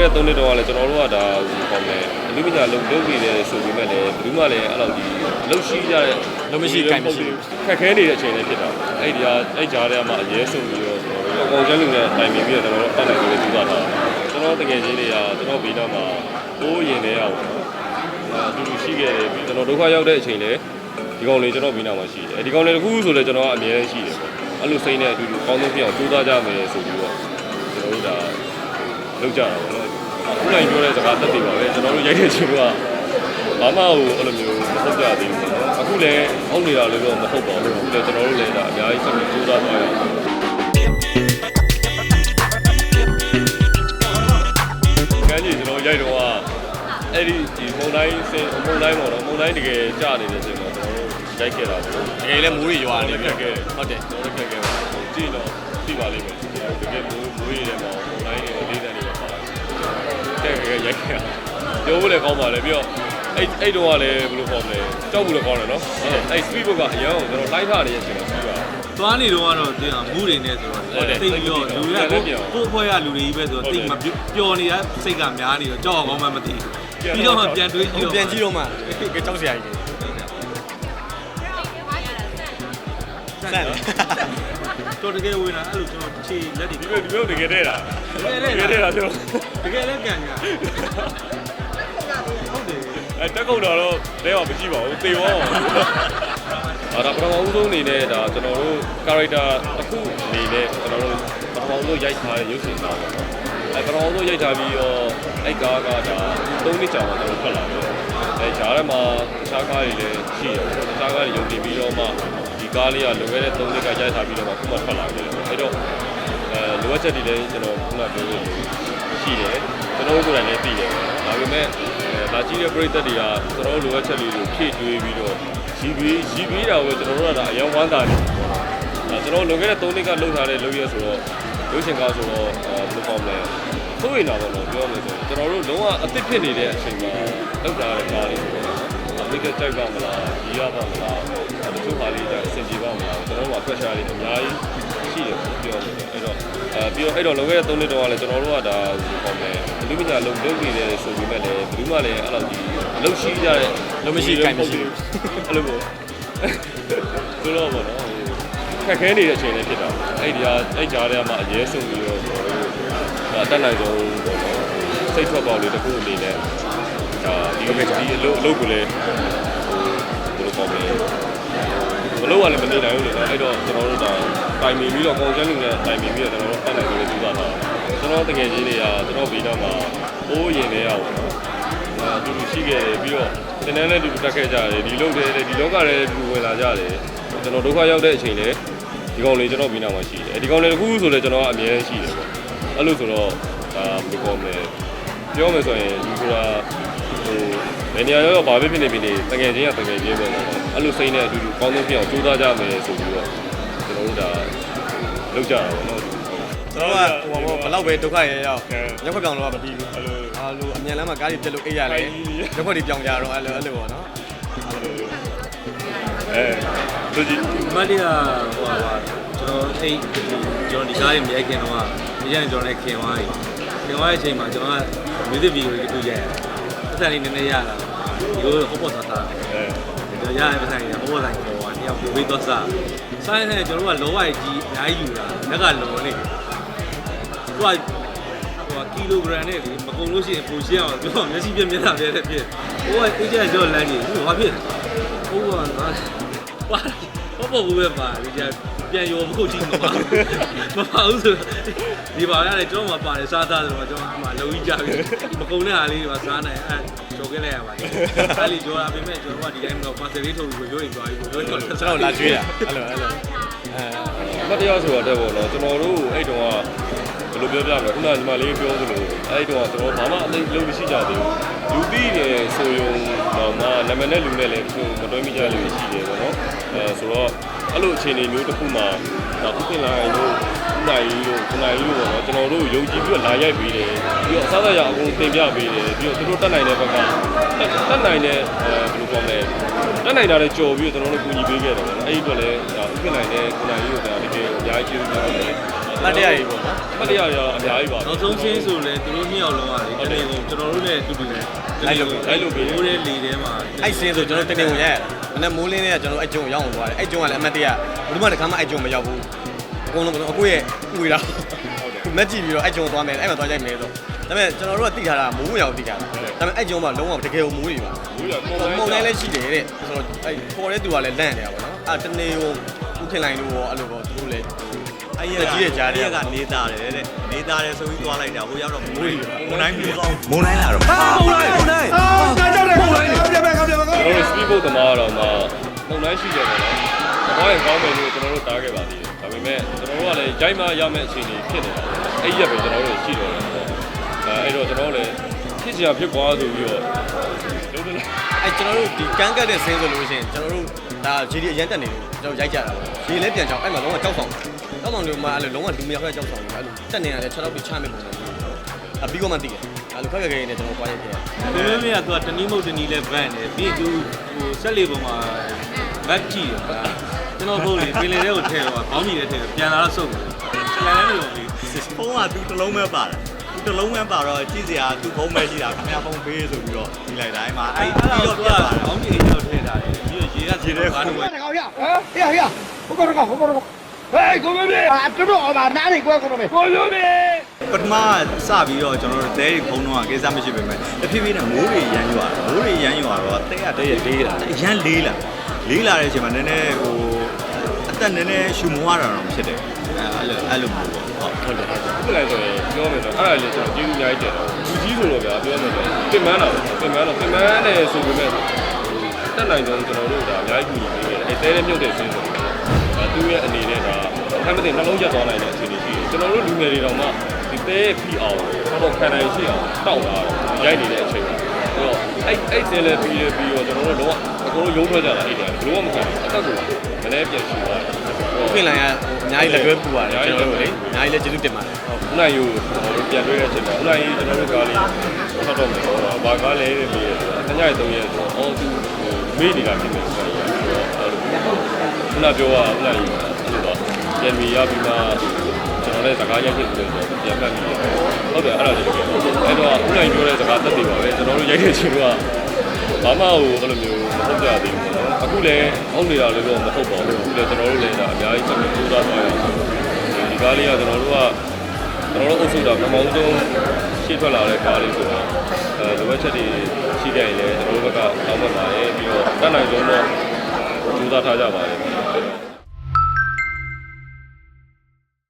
ခဲ့တဲ့3နှစ်တောင်ကလည်းကျွန်တော်တို့ကဒါဟိုပေါ့လေအလူမညာလုံလုံနေတယ်ဆိုပေမဲ့လည်းဘယ်သူမှလည်းအဲ့လောက်ဒီလှုပ်ရှိကြတဲ့လုံးမရှိကိုင်မရှိဘူးခက်ခဲနေတဲ့အချိန်လေးဖြစ်တာအဲ့ဒီကအဲ့ကြားထဲမှာအရေးဆုံးပြီးတော့ကျွန်တော်တို့အကောင်ကျန်းလူနဲ့တိုင်ပင်ပြီးတော့ကျွန်တော်တို့တက်နိုင်ကြလို့ကြိုးစားတာကျွန်တော်တကယ်ကြီးတွေကကျွန်တော်ဘေးတော့မှာဘိုးရင်နေရအောင်နော်အတူတူရှိခဲ့တယ်ပြီးကျွန်တော်ဒုက္ခရောက်တဲ့အချိန်လေးဒီကောင်လေးကျွန်တော်ဘေးနောက်မှာရှိတယ်ဒီကောင်လေးတစ်ခုဆိုလည်းကျွန်တော်ကအမြဲတမ်းရှိတယ်ပေါ့အဲ့လိုစိတ်နဲ့အတူတူကောင်းဆုံးဖြစ်အောင်ကြိုးစားကြမယ်ဆိုပြီးတော့ကျွန်တော်တို့ဒါလုပ်ကြတာပေါ့နော် ခုနကပြောတဲ့စကားတက်တည်ပါပဲကျွန်တော်တို့ရိုက်တဲ့အချိန်ကဘာမှဟိုအဲ့လိုမျိုးမဟုတ်ကြသေးဘူးပေါ့နော်အခုလည်းအောက်နေတာလို့တော့မဟုတ်ပါဘူးအခုလည်းကျွန်တော်တို့လည်းဒါအများကြီးဆက်ပြီးကြိုးစားသွားရအောင်ကန်းကြီးကျွန်တော်ရိုက်တော့ကအဲ့ဒီဒီမုံတိုင်းစင်မုံတိုင်းပေါ့နော်မုံတိုင်းတကယ်ကြာနေတဲ့အချိန်မှာကျွန်တော်တို့ရိုက်ခဲ့တာပေါ့နော်တကယ်လည်းမိုးတွေရွာနေပြီခက်ခဲဟုတ်တယ်ကျွန်တော်တို့ခက်ခဲပါကြည့်တော့သိပါလိမ့်မယ်တကယ်မိုးမိုးရည်တယ်မှာမုံတိုင်းတွေလေးတန်းတွေပါ ပါတယ်ခက်ခဲရိုက်ခဲ့တာပြောဖို့လည်းကောင်းပါလေပြီးတော့အဲ့အဲ့တော့ကလည်းဘယ်လိုခေါ်မလဲကြောက်ဘူးလည်းကောင်းတယ်နော်အဲ့ speed book ကအရင်ကကျွန်တော်လိုက်ထားနေတဲ့အချိန်မှာပြီးပါသွားနေတော့ကတော့တင်မူတွေနဲ့ဆိုတော့ဟုတ်တယ်တိတ်ပြီးတော့လူတွေကဟုတ်တယ်ကိုယ့်အဖွဲ့ကလူတွေကြီးပဲဆိုတော့တိတ်မပျော်နေတာစိတ်ကများနေတော့ကြောက်အောင်မှမသိဘူးပြီးတော့မှပြန်တွေးကြည့်ဟိုတော့ပြန်ကြည့်တော့မှကကြောက်စရာကြီးစမ်းတယ်တော်တကယ်ဝင်လာအဲ့လိုကျွန်တော်ခြေလက်တွေဒီလိုဒီလိုတကယ်တဲ့တာ တကယ်လည်းတကယ်တဲ့တာပြောတကယ်လည်းကန်ကြဟုတ်တယ်အဲတက်ကုန်တော့လဲတော့မရှိပါဘူးသေရောအာဒါပထမဦးဆုံးအနေနဲ့ဒါကျွန်တော်တို့ character တစ်ခုအနေနဲ့ကျွန်တော်တို့ပထမဦးဆုံးရိုက်ထားတဲ့ရုပ်ရှင်သားပေါ့နော်အဲပထမဦးဆုံးရိုက်ထားပြီးတော့အဲ့ကားကဒါ3နှစ်ကြာမှကျွန်တော်ထွက်လာတယ်အဲဂျားထဲမှာတခြားကားတွေလည်းရှိတယ်ပေါ့တခြားကားတွေယုံကြည်ပြီးတော့မှဒီကားလေးကလွန်ခဲ့တဲ့3နှစ်ကရိုက်ထားပြီးတော့မှခုမှထွက်လာတယ်အဲ့တော့အဲ လိုအပ်ချက်တွေလည်းကျွန်တော်ခုနပြောလို့ရှိတယ်ကျွန်တော်တို့ကိုယ်တိုင်လည်းသိတယ်ဒါပေမဲ့အဲဒါကြီးတဲ့ပရိသတ်တွေကကျွန်တော်တို့လိုအပ်ချက်လေးကိုဖြည့်တွေးပြီးတော့ရီးပြီးရီးပြီးတာကိုကျွန်တော်တို့ကဒါအယောင်ဝမ်းသာနေတယ်ပေါ့နော်အဲကျွန်တော်လွန်ခဲ့တဲ့3နှစ်ကလှုပ်ထားတဲ့လုပ်ရဆိုတော့ရုပ်ရှင်ကားဆိုတော့အဲဘယ်လိုပေါ့မလဲဆိုရင်တော့တော့ပြောမယ်ဆိုရင်ကျွန်တော်တို့လုံးဝအစ်စ်ဖြစ်နေတဲ့အချိန်မှာလှုပ်ထားတဲ့ကားလေးဆိုတော့မိကကြိုက်ပါမလားကြီးရပါမလားတချို့ဟာလေးကြအဆင်ပြေပါမလားကျွန်တော်တို့က pressure လေးအများကြီး ရှိတယ်ပြောလို့အဲ့တော့အဲပြီးတော့အဲ့တော့လွန်ခဲ့တဲ့3နှစ်တုန်းကလည်းကျွန်တော်တို့ကဒါဟိုပေါ့မလဲအလူမညာလုံလုံနေတယ်ဆိုပေမဲ့လည်းဘယ်သူမှလည်းအဲ့လိုဒီအလုပ်ရှိကြတဲ့လုံးမရှိကိုင်မရှိဘူးအဲ့လိုပေါ့ဆိုတော့ပေါ့နော်ခက်ခဲနေတဲ့အချိန်လေးဖြစ်တာအဲ့ဒီကအဲ့ကြားထဲမှာအရေးဆုံးပြီးတော့ကျွန်တော်တို့ဒါတက်နိုင်ဆုံးပေါ့နော်စိတ်ထွက်ပေါက်လေးတစ်ခုအနေနဲ့ဒါဒီဒီအလုပ်အလုပ်ကိုလည်းဟိုဘယ်လိုပေါ့လဲ မလုပ်ရလည်းမနေနိုင်ဘူးလေအဲ့တော့ကျွန်တော်တို့ဒါတိုင်ပင်ပြီးတော့ကောင်ကျန်းလူနဲ့တိုင်ပင်ပြီးတော့ကျွန်တော်တို့တက်နိုင်လို့ကြိုးစားတာကျွန်တော်တကယ်ကြီးတွေကကျွန်တော်ဘေးတော့မှာဘိုးရင်နေရအောင်နော်အတူတူရှိခဲ့တယ်ပြီးတော့သင်တန်းနဲ့အတူတူတက်ခဲ့ကြတယ်ဒီလုံးတွေဒီလောကတွေအတူတူဝင်လာကြတယ်ကျွန်တော်ဒုက္ခရောက်တဲ့အချိန်လေဒီကောင်လေးကျွန်တော်ပြီးနောက်မှာရှိတယ်ဒီကောင်လေးတစ်ခုဆိုလည်းကျွန်တော်ကအမြဲရှိတယ်ပေါ့အဲ့လိုဆိုတော့ဒါဘယ်လိုကောမလဲပြောမယ်ဆိုရင်ဒီဆိုတာဟိုဘယ်နေရာရောက်ဘာဖြစ်ဖြစ်နေပြီနေတကယ်ချင်းကတကယ်ချင်းပဲပေါ့ အဲ့လိုစိတ်နဲ့အတူတူကောင်းဆုံးဖြစ်အောင်ကြိုးစားကြမယ်ဆိုပြီးတော့ကျွန်တော်တို့ဒါလုပ်ကြတာပေါ့နော်ကျွန်တော်ကဟိုဘလောက်ပဲဒုက္ခရရောက်ရက်ခွက်ပြောင်တော့မပြီးဘူးအဲ့လိုအာလိုအမြန်လမ်းမှာကားတွေပြက်လို့အိတ်ရလေရက်ခွက်တွေပြောင်ကြတော့အဲ့လိုအဲ့လိုပေါ့နော်အဲလူကြီးမတ်တွေကဟိုပါကျွန်တော်အဲ့ကျွန်တော်ဒီကားတွေမရိုက်ခင်တော့ဒီကျရင်ကျွန်တော်လည်းခင်သွားပြီခင်သွားတဲ့အချိန်မှာကျွန်တော်က music video တွေတူရိုက်ရတယ်ပတ်စံလေးနည်းနည်းရလာဒီလိုဟောပေါ်သားသားအဲ ကျွန်တော်ရတဲ့ပတ်စံလေးဟောပေါ်သားကိုဟိုတယောက်ပြပေးတော့စားဆိုင်နဲ့ကျွန်တော်ကလောဝိုက်ကြီးအများကြီးယူတာလက်ကလောနေသူကဟိုကီလိုဂရမ်နဲ့လေမကုန်လို့ရှိရင်ပိုရှင်းအောင်ပြောမျက်စိပြက်မျက်နှာပြက်တဲ့ဖြစ်ဟိုကအေးကျကျော်လမ်းကြီးဟိုဘာဖြစ်ဟိုကငါပါဘာပေါ်ဘူးပဲပါဒီကြ ပြန်ရောမခုတ်ကြည့်မှာပါမပါဘူးဆိုဒီပါရတယ်ကျွန်တော်မှပါတယ်စားသားဆိုတော့ကျွန်တော်မှလုံကြီးကြပြီမကုန်တဲ့ဟာလေးတွေပါစားနိုင်အဲကျော်ခဲ့လိုက်ရပါတယ်အဲ့ဒီကျော်တာပြင်မဲ့ကျွန်တော်ကဒီတိုင်းတော့ပါစလေးထုတ်ပြီးပြောရင်ပြောပြီးပြောတော့ကျွန်တော်လာကျွေးတာအဲ့လိုအဲ့လိုအဲအမတရားဆိုတော့တဲ့ပေါ့နော်ကျွန်တော်တို့အဲ့တုန်းကဘယ်လိုပြောပြမလဲခုနကညီမလေးပြောသလိုအဲ့တုန်းကကျွန်တော်ဘာမှအသိလုံးမရှိကြသေးဘူးလူသိနေဆိုရုံတော့မှနာမည်နဲ့လူနဲ့လည်းသူမတွဲမိကြလို့ရှိတယ်ပေါ့နော်အဲဆိုတော့ အဲ့လိုအခြေအနေမျိုးတစ်ခုမှာဒါဥပ္ပင်လာရင်တို့ဦး နိုင်ကြီးတို့ဦးနိုင်ကြီးတို့ပေါ့နော်ကျွန်တော်တို့ယုံကြည်ပြီးတော့လာရိုက်ပေးတယ်ပြီးတော့အစားအစာရအကုန်သင်ပြပေးတယ်ပြီးတော့သူတို့တက်နိုင်တဲ့ဘက်ကတက်နိုင်တဲ့အဲဘယ်လိုပြောမလဲတက်နိုင်တာလည်းကြော်ပြီးတော့ကျွန်တော်တို့ကူညီပေးခဲ့တယ်ပေါ့နော်အဲ့ဒီအတွက်လည်းဒါဥပ္ပနိုင်တဲ့ဦးနိုင်ကြီးတို့ကတကယ်အများကြီးကျေးဇူးတင်ပါတယ်တတ်တရားကြီးပေါ့နော်ဖတ်တရားရအများကြီးပါနောက်ဆုံးချင်းဆိုလဲသူတို့နှစ်ယောက်လုံးကလေတနေ့ကုန်ကျွန်တော်တို့လည်းအတူတူပဲမိုးတဲ့လေထဲမှာအဲ့စင်းဆိုကျွန်တော်တနေဝင်ရရတာမနေ့မိုးလင်းလေးကကျွန်တော်အဲ့ကျုံရောက်အောင်သွားတယ်အဲ့ကျုံကလည်းအမတ်တရဘယ်သူမှတခါမှအဲ့ကျုံမရောက်ဘူး အကုန်လုံးအကိုရဲ့ဥရတာမက်ကြည့်ပြီးတော့အဲ့ကျုံသွားမယ်အဲ့မှာသွားကြိုက်မယ်ဆိုဒါပေမဲ့ကျွန်တော်တို့ကတိထားတာမိုးရောက်တိထားတာဒါပေမဲ့အဲ့ကျုံကလုံးဝတကယ်ကိုမိုးတွေပါဘူးရပုံပုံမှန်လည်းလည်းရှိတယ်တဲ့ဆိုတော့အဲ့ပေါ်တဲ့သူကလည်းလန့်နေတာပေါ့နော်အဲ့တနေဟိုဥခင်လိုင်းတို့ရောအဲ့လိုပေါ့သူတို့လည်းအဲ့ရကအဲ့ရကနေတာတယ်တဲ့နေတာတယ်ဆိုပြီးသွားလိုက်တာဟိုရောက်တော့မိုးရီမုန်တိုင်းပြီမုန်တိုင်းလာတော့ဟာမုန်တိုင်းမုန်တိုင်းအာငါကြောက်တယ်မုန်တိုင်းပြပြပြပြကျွန်တော်တို့ speed boat သမားတော့မှပုံနှိုင်းရှိကြတယ်နော်။သမားရင်ကောင်းမယ်လို့ကျွန်တော်တို့တားခဲ့ပါသေးတယ်။ဒါပေ မဲ့ကျွန်တော်တို့ကလည်းရိုက်မှရမယ့်အခြေအနေဖြစ်နေတာ။အဲ့ဒီရက်ပဲကျွန်တော်တို့ရှိတော့တယ်ပေါ့။အဲအဲ့တော့ကျွန်တော်တို့လည်းဖြစ်ချင်ဖြစ်သွားဆိုပြီးတော့လုံးလုံးအဲ့ကျွန်တော်တို့ဒီကန်းကတ်တဲ့ဆင်းဆိုလို့ရှိရင်ကျွန်တော်တို့ဒါ GD အရန်တက်နေလို့ကျွန်တော်ရိုက်ကြတာပေါ့ရေလည်းပြန်ချောင်းအဲ့မှာလုံးဝကြောက်ဆောင်ကြောက်ဆောင်တွေမှာအဲ့လိုလုံးဝလူမရောက်တဲ့ကြောက်ဆောင်တွေအဲ့လိုတက်နေတာလည်း6တော့ပြီးချမယ်ပုံစံမျိုးအပြီးတော့မှတည်တယ်အဲ့လိုခက်ခက်ခဲခဲနဲ့ကျွန်တော်ပွားရိုက်ခဲ့တယ်ဒီလိုမျိုးကသူကတနည်းမဟုတ်တနည်းလဲဗန့်တယ်ပြီးသူဟိုဆက်လေပုံမှာဗတ်ကြည့်ရတာ ကျွန်တော်တို့လေပင်လယ်ထဲကိုထည့်တော့ခေါင်းကြီးထဲထည့်တော့ပြန်လာတော့စုပ်တယ်။ပြန်လဲလို့လေဖုန်းကသူတစ်လုံးပဲပါတယ်။သူတစ်လုံးပဲပါတော့ကြည့်စရာသူဖုန်းပဲရှိတာခင်ဗျာဖုန်းပေးဆိုပြီးတော့ဒီလိုက်တိုင်းမှာအဲ့အဲ့တော့ပြတ်လာခေါင်းကြီးထဲတော့ထည့်တာလေပြီးတော့ရေကရေထဲခေါင်းကြီးဟောရဟေးဟေးဟိုကောကောဟိုကောကောဟေးကိုမျိုးလေးအတူတူအမနားလေးကိုကိုမျိုးကိုမျိုးလေးပထမစပြီးတော့ကျွန်တော်တို့တဲတွေခုံတော့ကိစ္စမရှိပေမဲ့တဖြည်းဖြည်းနဲ့မိုးတွေရမ်းရွာမိုးတွေရမ်းရွာတော့တဲရတဲရလေးလာအရန်လေးလာလေးလာတဲ့အချိန်မှာနည်းနည်းဟို သက်နည်းနည်းရှူမွားတာတော့ဖြစ်တယ်အဲ့လိုအဲ့လိုမျိုးပေါ့ဟုတ်တယ်ဖြစ်လိုက်ဆိုရင်ပြောမယ်ဆိုအဲ့ဒါလည်းကျွန်တော်ကျေးဇူးအများကြီးတင်တယ်။လူကြီးဆိုတော့ဗျာပြောမယ်ဆိုပြင်မန်းတာပြင်မန်းတော့ပြင်မန်းတယ်ဆိုပေမဲ့တက်နိုင်တော့ကျွန်တော်တို့ဒါအများကြီးကူညီပေးတယ်။အဲတဲတဲ့မြုပ်တဲ့ဆင်းဆိုတော့သူ့ရဲ့အနေနဲ့ဒါအမှန်တကယ်နှလုံးရက်သွားနိုင်တဲ့အခြေအနေရှိတယ်။ကျွန်တော်တို့လူငယ်တွေတော့မှဒီတဲဖီအောင်တော့ခံနိုင်ရှိအောင်တောက်လာတော့ရိုက်နေတဲ့အချိန်မှာဆိုတော့အဲ့အဲ့ဆင်းလဲပြီးရပြီးတော့ကျွန်တော်တို့တော့အကုန်လုံးရုံးထွက်ကြတာအဲ့ဒါဘယ်လိုမှမခံဘူး။အတက်ကို မနေ့ပြန်ရှိသွားတယ်။ဥခင်လိုင်းကအများကြီးလက်တွဲပူပါတယ်ကျွန်တော်တို့လေအများကြီးလည်းကျေးဇူးတင်ပါတယ်ဦးနိုင်ယူကျွန်တော်တို့ပြန်တွေ့တဲ့အချိန်မှာဦးနိုင်ကြီးကျွန်တော်တို့ကားလေးဆောက်တော့မယ်ဆိုတော့ဘာကားလဲတဲ့မေးတယ်ဆိုတော့တညရဲ့3ရက်ဆိုတော့အော်သူမေးနေတာဖြစ်နေဆိုတော့ခုနပြောတာဦးနိုင်ယူအဲ့လိုတော့ပြန်ပြီးရပြီးမှကျွန်တော်လည်းစကားရိုက်ဖြစ်ဆိုတော့ပြန်မှတ်ပြီးဟုတ်တယ်အဲ့ဒါတကယ်အဲ့တော့ဦးနိုင်ပြောတဲ့စကားသက်သေပါပဲကျွန်တော်တို့ရိုက်တဲ့အချိန်ကဘာမှဟိုအဲ့လိုမျိုးမဟုတ်ကြသေးဘူးနော် အခုလည်းဟုတ်နေတာလည်းတော့မဟုတ်ပါဘူးအခုလည်းကျွန်တော်တို့လည်းဒါအများကြီးဆက်ပြီးကြိုးစားသွားရအောင်ဒီကားလေးကကျွန်တော်တို့ကကျွန်တော်တို့အုပ်စုတာပထမဆုံးရှေ့ထွက်လာတဲ့ကားလေးဆိုတော့အဲလိုအပ်ချက်တွေရှိခဲ့ရင်လည်းကျွန်တော်တို့ဘက်ကတောင်းပန်ပါတယ်ပြီးတော့တတ်နိုင်ဆုံးတော့ကြိုးစားထားကြပါတယ်